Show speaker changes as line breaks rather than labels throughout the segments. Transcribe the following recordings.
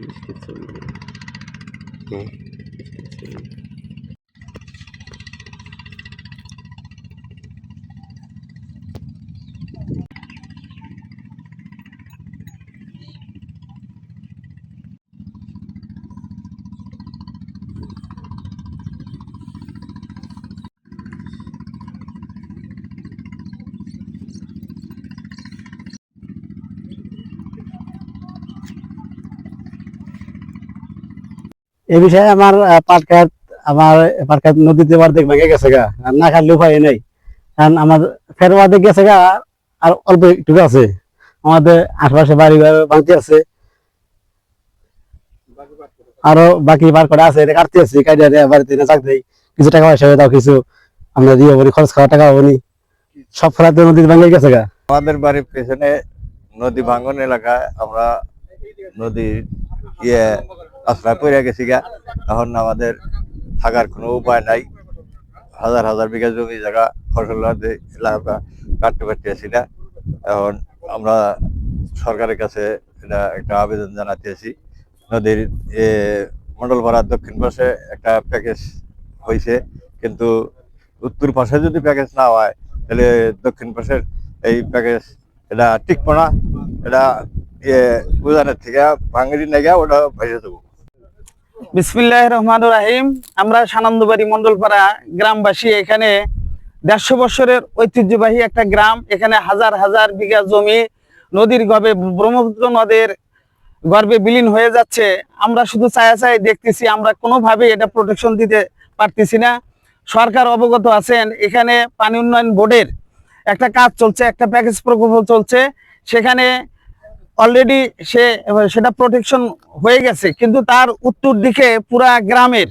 Міститься
в ній. Ну, міститься в. পাট বিষয়ে আমার পাট খাত নদীতে অর্ধেক ভেঙে গেছে গা না খাইলে উপায় নেই। কারণ আমার ফের অর্ধেক গেছে গা, আর অল্প একটু আছে। আমাদের আশেপাশে বাড়ি ভাঙতে আছে। আরও বাকি বার করা আছে, এটা কাটতে আছে কাটিয়ে বাড়িতে না চাক দেয় কিছু টাকা পয়সা দাও, কিছু আমরা দিয়ে বলি, খরচ খাওয়া টাকা হবনি সব ফেলাতে নদীতে ভেঙে গেছে গা।
আমাদের বাড়ির পেছনে নদী ভাঙ্গন এলাকায় আমরা নদীর ইয়ে আশ্রয় পড়ে গেছি গা। এখন আমাদের থাকার কোনো উপায় নাই। হাজার হাজার বিঘা জমি জায়গা, ফসল এলাকা কাটতে পারতেছি না। এখন আমরা সরকারের কাছে এটা একটা আবেদন জানাতেছি নদীর, এ, মন্ডলপাড়ার দক্ষিণ পাশে একটা প্যাকেজ হয়েছে কিন্তু উত্তর পাশে যদি প্যাকেজ না হয়, তাহলে দক্ষিণ পাশের এই প্যাকেজ এটা টিকবো না। এটা ইয়ে উজানের থেকে ভাঙ্গিরি নেগা ওটা ভেসে দেবো।
বিসমিল্লাহ রহমান রাহিম আমরা সানন্দবাড়ি মন্ডলপাড়া গ্রামবাসী, এখানে দেড়শো বছরের ঐতিহ্যবাহী একটা গ্রাম। এখানে হাজার হাজার বিঘা জমি, নদীর গর্ভে, ব্রহ্মপুত্র নদের গর্ভে বিলীন হয়ে যাচ্ছে। আমরা শুধু চায়া ছায় দেখতেছি, আমরা কোনোভাবে এটা প্রোটেকশন দিতে পারতেছি না। সরকার অবগত আছেন, এখানে পানি উন্নয়ন বোর্ডের একটা কাজ চলছে, একটা প্যাকেজ প্রকল্প চলছে। সেখানে অলরেডি সে সেটা প্রোটেকশন হয়ে গেছে, কিন্তু তার উত্তর দিকে পুরা গ্রামের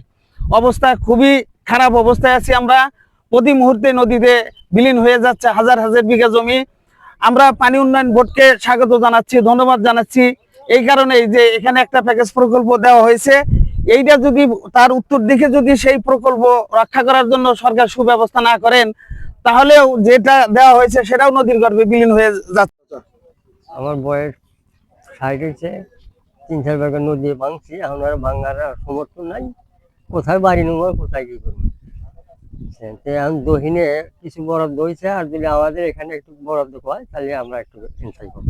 অবস্থা খুবই খারাপ অবস্থায় আছি আমরা। প্রতি মুহূর্তে নদীতে বিলীন হয়ে যাচ্ছে হাজার হাজার বিঘা জমি। আমরা পানি উন্নয়ন বোর্ডকে স্বাগত জানাচ্ছি, ধন্যবাদ জানাচ্ছি। এই কারণে যে এখানে একটা প্যাকেজ প্রকল্প দেওয়া হয়েছে। এইটা যদি তার উত্তর দিকে যদি সেই প্রকল্প রক্ষা করার জন্য সরকার সুব্যবস্থা না করেন, তাহলেও যেটা দেওয়া হয়েছে সেটাও নদীর গর্ভে বিলীন হয়ে যাচ্ছে।
আমার বয়স ষাট হয়েছে তিন চার বার নদী ভাঙছি, এখন আর ভাঙার সমর্থন নাই। কোথায় বাড়ি নেব কোথায় কি করব? এখন দহিনে কিছু বরাদ্দ হয়েছে, আর যদি আমাদের এখানে একটু বরাদ্দ পায় তাহলে আমরা একটু এনজয় করব।